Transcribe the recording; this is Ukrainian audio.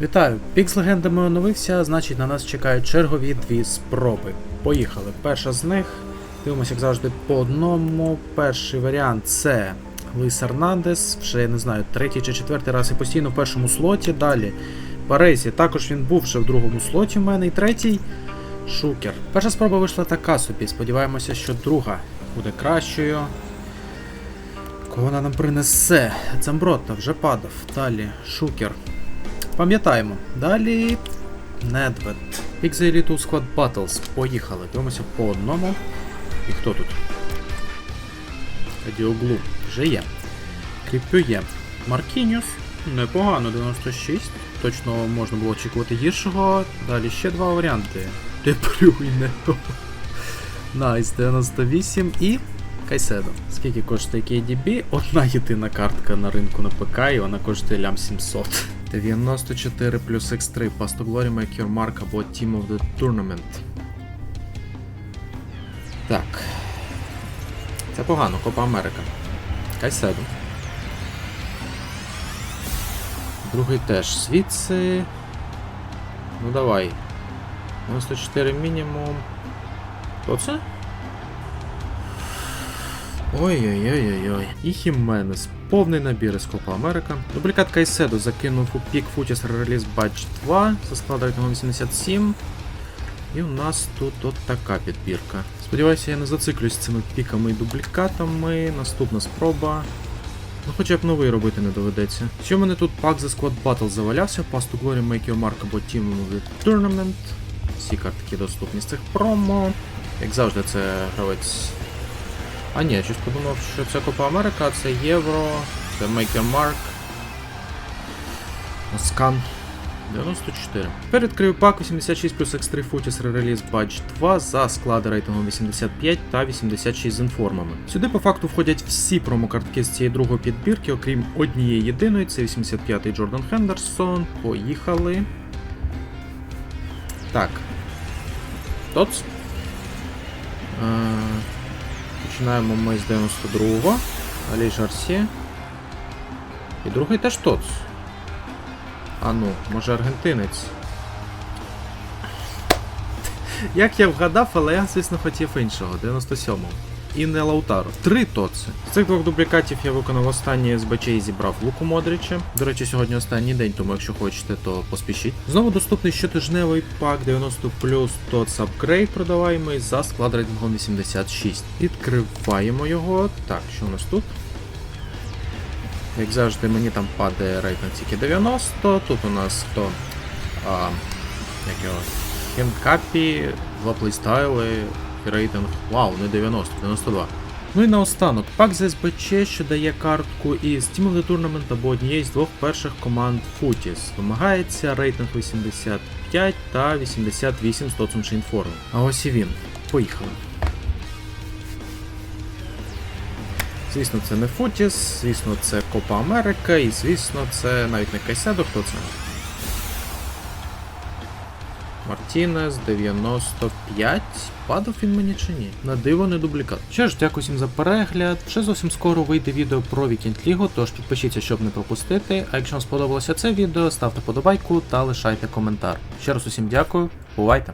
Вітаю! Пік легендами оновився, значить на нас чекають чергові дві спроби. Поїхали. Перша з них. Дивимося, як завжди, по одному. Перший варіант це Луїс Ернандес, вже я не знаю, третій чи четвертий раз і постійно в першому слоті. Далі Парезі, також він був вже в другому слоті в мене. І третій Шукер. Перша спроба вийшла така собі. Сподіваємося, що друга буде кращою. Кого вона нам принесе? Дзамброта вже падав. Далі Шукер. Пам'ятаємо. Далі. Недвед. Pixel Elite Squad Battles. Поїхали. Дивимося по одному. І хто тут? Адіоглу. Вже є. Кріпю є. Маркініус. Непогано, 96. Точно можна було очікувати гіршого. Далі ще два варіанти. Депрюйне. Найс, 98 і. Кайседо. Скільки коштує KDB? Одна єдина картка на ринку на ПК, і вона коштує лям 700. 94 плюс X3, Pasto Glory, Make Your Mark або Team of the Tournament. Так. Це погано, Копа Америка. Кайседо. Другий теж звідси. Ну давай. 94 мінімум. Хто це? Ой-ой-ой-ой-ой. І Хіменес. Повний набір із Копа Америка. Дублікат Кайседо закинув у пік Футіс реліз Badge 2 за складом 87. І у нас тут от така підбірка. Сподіваюся, я не зациклюсь цими піками і дублікатами. Наступна спроба. Ну хоча б новий робити не доведеться. Що в мене тут пак за Squad Battle завалявся, Pass to Glory, Make Your Mark або Team the Tournament. Всі картки доступні з цих промо. Як завжди, це гравець а ні, я щось подумав, що це Копа Америка, це Євро, це Make Your Mark. Скан 94. Тепер відкрию пак 86 плюс X3 Footies Re-Release Badge 2 за склади рейтингом 85 та 86 з інформами. Сюди по факту входять всі промокартки з цієї другої підбірки, окрім однієї єдиної, це 85-й Джордан Хендерсон. Поїхали. Так. Тоц. Е, Починаємо ми з 92-го. Алі Жарсі. І другий теж Тоц. А ну, може аргентинець. Як я вгадав, але я, звісно, хотів іншого, 97-го. І не Лаутаро. Три тоци. З цих двох дублікатів я виконав останній СБЧ і зібрав Луку Модрича. До речі, сьогодні останній день, тому якщо хочете, то поспішіть. Знову доступний щотижневий пак 90 плюс ТОЦ апгрейд продаваємий за склад рейтингом 86. Відкриваємо його. Так, що у нас тут? Як завжди, мені там падає рейтинг тільки 90. Тут у нас хто? А, як його? Хенкапі, два плейстайли, рейтинг. Вау, не 90, 92. Ну і наостанок, пак з СБЧ, що дає картку із Team Tournament або однієї з двох перших команд Footies. Вимагається рейтинг 85 та 88 з Тоцом Шейнформом. А ось і він. Поїхали. Звісно, це не Футіс, звісно, це Копа Америка, і звісно, це навіть не Кайседо, хто це? Мартінес 95. Падав він мені чи ні? На диво не дублікат. Що ж, дякую всім за перегляд. Ще зовсім скоро вийде відео про Вікінд Лігу, тож підпишіться, щоб не пропустити. А якщо вам сподобалося це відео, ставте подобайку та лишайте коментар. Ще раз усім дякую, бувайте!